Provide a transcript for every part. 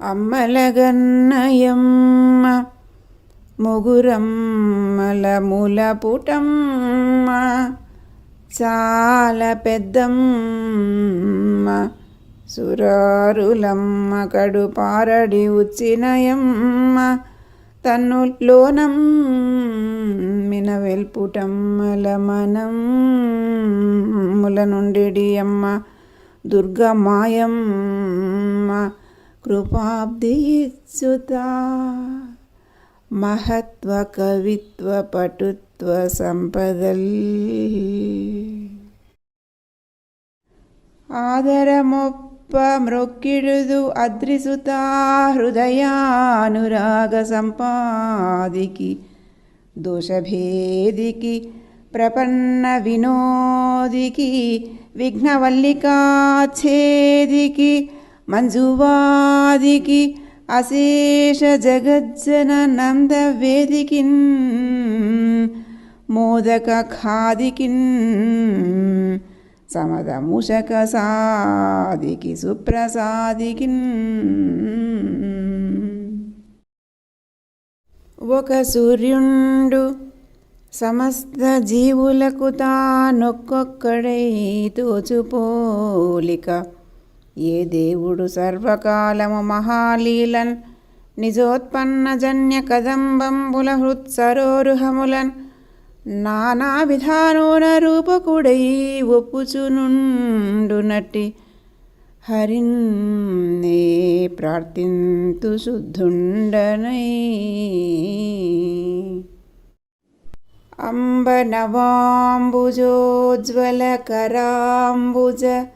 అమ్మలగన్నయమ్మ ముగురమ్మల ముల పుటమ్మ చాలా పెద్దమ్మ సురారులమ్మ కడుపారడి ఉచ్చినయమ్మ తన్ను లోనం మిన వెల్పుటమ్మల మనం ముల నుండి అమ్మ దుర్గమాయమ్మ కృపాబ్దిచ్యుత మహత్వ కవిత్వ పటుత్వ సంపదల్. ఆదరమొప్ప మృక్కిడుదు అద్రిసుత హృదయానురాగ సంపాదికి దోషభేదికి ప్రపన్న వినోదికి విఘ్నవల్లికాఛేదికి మంజువాదికి అశేష జగజ్జన నందవేదికిన్ మోదక ఖాదికిన్ సమద మూషక సాదికి సుప్రసాదికిన్. ఒక సూర్యుండు సమస్త జీవులకు తానొక్కొక్కడై తోచుపోలిక ఏ దేవుడు సర్వకాలము మహాలీలన్ నిజోత్పన్న జన్య కదంబంబుల హృత్సరోరుహములన్ నానా విధానోన రూపకుడై ఒప్పుచునుండునట్టి హరిన్ నే ప్రార్థింతు శుద్ధుండనై. అంబనవాంబుజోజ్వలకరాంబుజ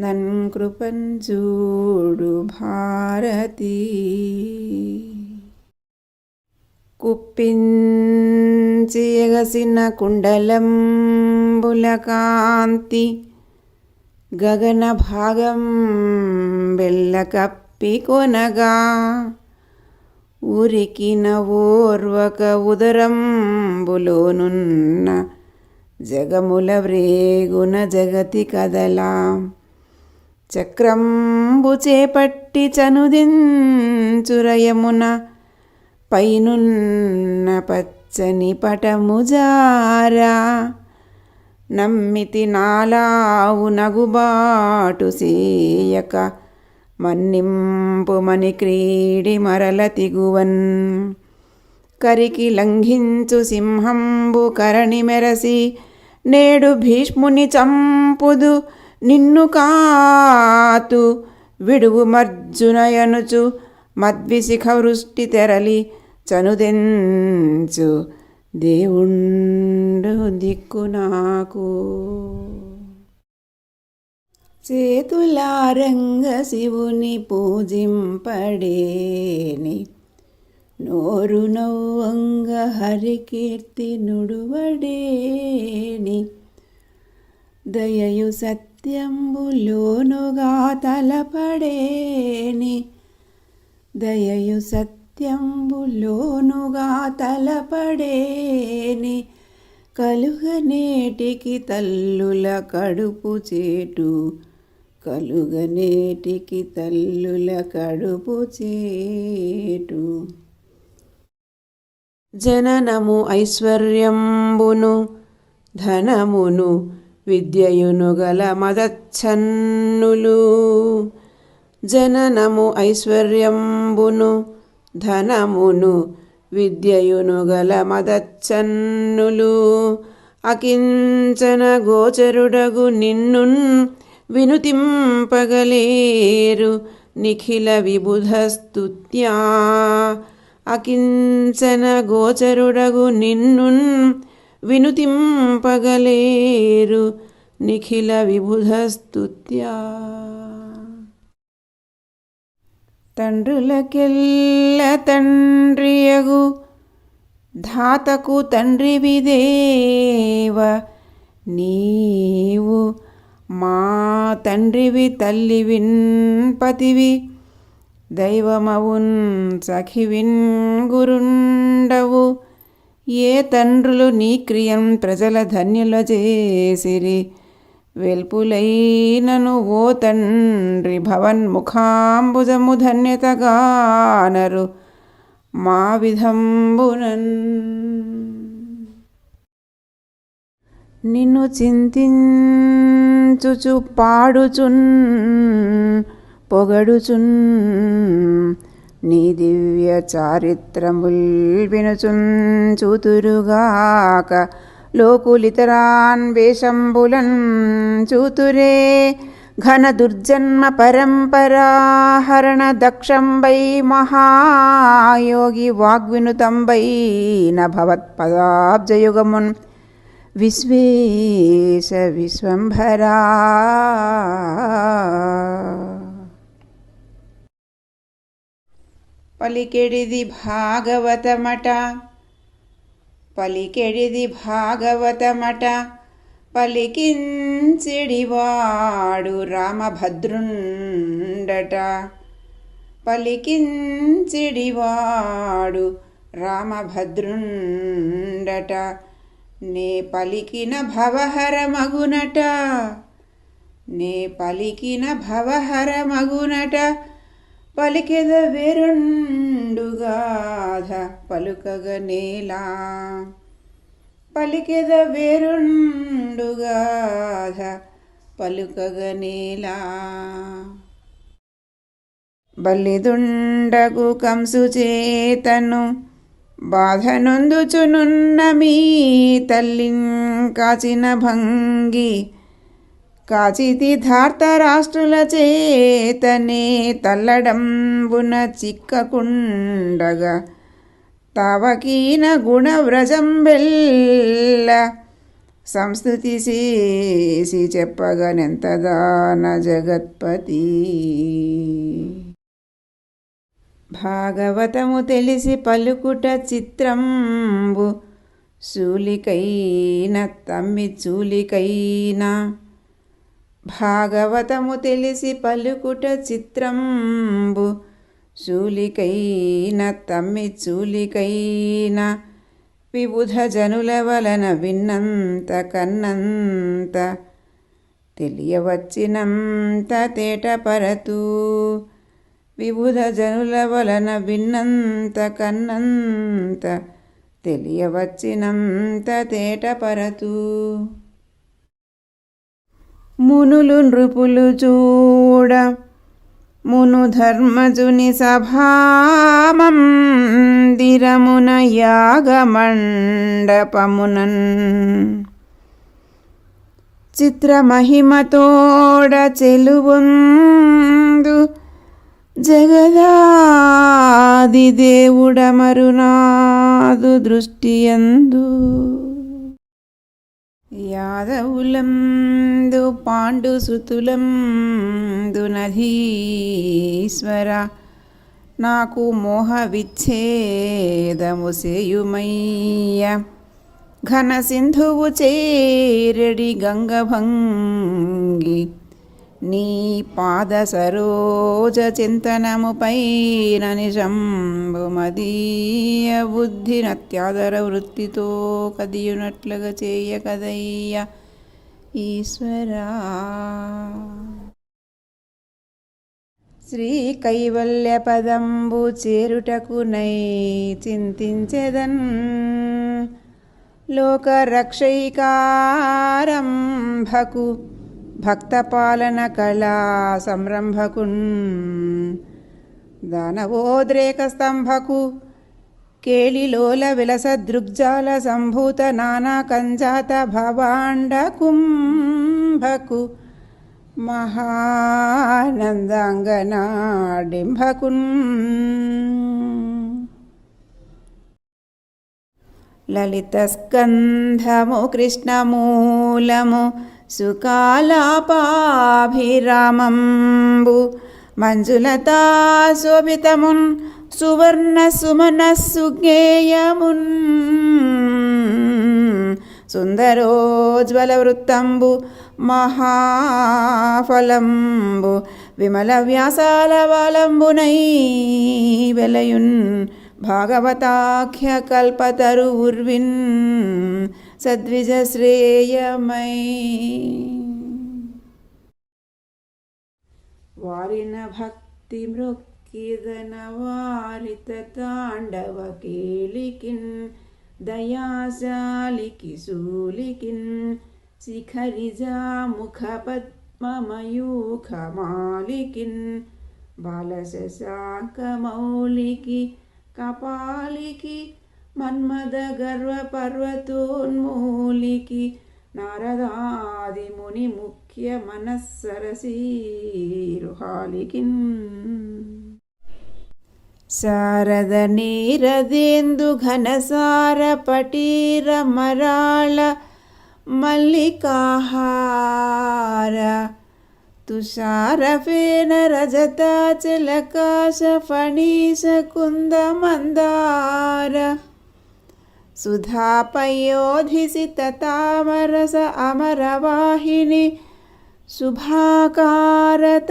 నన్కృపంజూడు నన్ కృపంజూడు భారతి. కుప్పించి ఎగసిన కుండలంబుల కాంతి గగన భాగం బెల్ల కప్పి కొనగా ఊరికిన ఓర్వక ఉదరంబులోనున్న జగముల వ్రేగున జగతి కదలా. చక్రంబు చేపట్టి చనుదించురయమున పైనున్న పచ్చని పటముజారా నమ్మితి నాలావు నగుబాటు సేయక మన్నింపు మని క్రీడి మరల తిగువన్. కరికి లంఘించు సింహంబు కరణి మెరసి నేడు భీష్ముని చంపుదు నిన్ను కాతు విడువు మర్జునయనుచు మద్విశిఖ వృష్టి తెరలి చనుదెంచు దేవుండు దిక్కు నాకు. చేతులారంగ శివుని పూజింపడేని. నోరు నవ్వంగ హరికీర్తి నుడువడేని. దయయు సత్యంబులోనుగా తలపడేని. దయయు సత్యంబులోనుగా తలపడేని. కలుగనేటికి తల్లుల కడుపు చేటు. కలుగనేటికి తల్లుల కడుపు చేటు. జననము ఐశ్వర్యంబును ధనమును విద్యయును గల మదచ్ఛన్నులు జననము ఐశ్వర్యంబును ధనమును విద్యయును గల మదచ్చన్నులు. అకించన గోచరుడగు నిన్నున్ వినుతింపగలేరు నిఖిల విబుధస్తుత్యా. అకించన గోచరుడగు నిన్నున్ వినుతింపగలేరు నిఖిల విబుధస్తుత్యా తండ్రులకెల్ల తండ్రియగు ధాతకు తండ్రివి దేవ నీవు మా తండ్రివి తల్లివిన్ పతివి దైవమవున్ సఖివిన్ గురుండవు ఏ తండ్రులు నీ క్రియం ప్రజల ధన్యుల చేసిరి వెల్పులైనను ఓ తండ్రి భవన్ ముఖాంబుజము ధన్యతగానరు మా విధంబునన్ నిన్ను చింతించుచు పాడుచున్ పొగడుచున్ నీ దివ్య చారిత్రముల్ వినుచున్ లోకులితరాన్ వేషంబులన్ చూతురే. ఘన దుర్జన్మ పరంపరాహరణ దక్షంబై మహాయోగి వాగ్వినుతంబై నభవత్పదాబ్జయుగమున్ విశ్వేశ విశ్వంభరా. పలికెడిది భాగవతమట పలికెడిది భాగవతమట పలికించిడివాడు రామభద్రుండట. పలికించిడివాడు రామభద్రుండట. నే పలికిన భవహర మగునట. నే పలికిన భవహర మగునట. పలికెద వేరుండుగాధ పలుకగ నేలా. పలికెద వేరుండుగాధ పలుకగ నేలా. బల్లిదుండగు కంసు చేతను బాధ నొందుచునున్న మీ తల్లిం కాచిన భంగి కాచితి ధార్తరాష్ట్రుల చేతనే తల్లడంబున చిక్కకుండగా తవకీన గుణవ్రజం వెళ్ళ సంస్థుతి చేసి చెప్పగనెంతదాన జగత్పతి. భాగవతము తెలిసి పలుకుట చిత్రంబు శూలికైన తమ్మి చూలికైనా భాగవతము తెలిసి పలుకుట చిత్రంబు శూలికైన తమ్మి చూలికైన విబుధ జనుల వలన విన్నంత కన్నంత తెలియవచ్చినంత తేటపరతూ విబుధ జనుల వలన విన్నంత కన్నంత తెలియవచ్చినంత తేటపరతూ మునులు నృపులు చూడ మును ధర్మజుని సభామందిరమున యాగమండపమునన్. చిత్రమహిమతోడ చెలువుందు జగదాది దేవుడ మరునాదు దృష్టియందు. యాదవులందు పాండు సుతులం నధీశ్వర నాకు మోహ విచ్ఛేదము సేయుమయ్య ఘన సింధువు చేరడి గంగభంగి నీ పాద సరోజ చింతనముపైన నిశంభు మదీయ బుద్ధి నత్యాదర వృత్తితో కదియునట్లుగా చేయ కదయ్య ఈశ్వరా. శ్రీ కైవల్య పదంబు చేరుటకు నై చింతించెదన్ లోకరక్షైకారంభకు భక్తపాలన కళా సంరంభకున్ దానవోద్రేక స్తంభకు కేళిలోల విలస దృగ్జాల సంభూత నానా కంజాత భవాండ కుంభకు మహానందాంగనాడింభకున్ లలిత స్కంధము కృష్ణమూలము సుకాలాపాభిరామంబు మంజులతా శోభితమున్ సువర్ణ సుమన సుజ్ఞేయమున్ సుందరోజ్వల వృత్తంబు మహాఫలంబు విమల వ్యాసాల వాలంబునై వెలయున్ భాగవతాఖ్య కల్పతరు ఉర్విన్ సద్విజ శ్రేయమై వారిన భక్తి మృక్కిదన వారిత తాండవ కేళికిన్ దయాశాలికి శూలికిన్ శిఖరిజా ముఖ పద్మమయూఖమాలికిన్ బాలశశాంకమౌలికి కపాలికి మన్మద గర్వ పర్వతోన్మూలికి నారదాది ముని ముఖ్య మనస్సరసీరుహాలికిన్ శారద నీరదేందు ఘనసార పటీర మరాళ మల్లికాహార తుషారఫేన రజతాచలకాశ ఫణీశ కుంద మందార సుధాపయోధిసిత తామరస అమరవాహిని శుభాకారత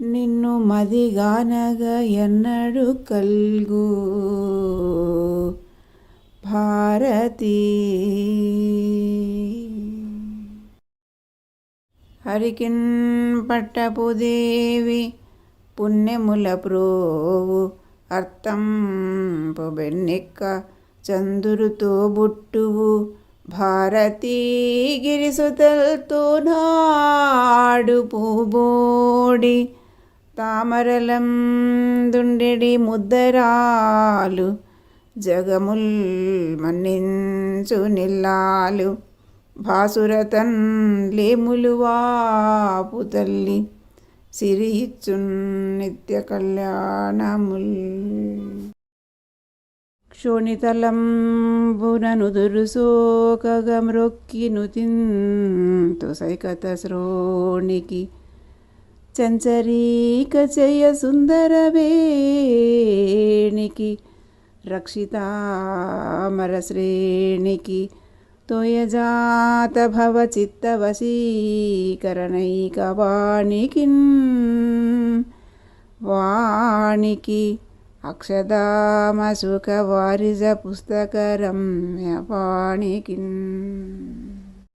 నిన్ను మదిగానగ ఎన్నడు కల్గు భారతి హరికిన్ పట్టపుదేవి పుణ్యముల ప్రోవు అర్థం బెన్నిక్క చందురుతో బుట్టువు భారతీ గిరిసుతల్తో నాడు పూబోడి తామరలం దుండెడి ముద్దరాలు జగముల్ మన్నించు నిల్లాలు భాసురతన్ లేములు వాపు తల్లి సిరి నిత్య కళ్యాణముల్ క్షోణితలంబునను దురుసోకగమ్రొక్కిను తింతు సైకత శ్రోణికి చంచరీక జయ సుందర వేణికి రక్షితామర శ్రేణికి त्वयजातभवचित्तवशीकरणैकवाणिकिन् वाणिकि अक्षदामसुखवारिजपुस्तकरम्यवाणिकिन्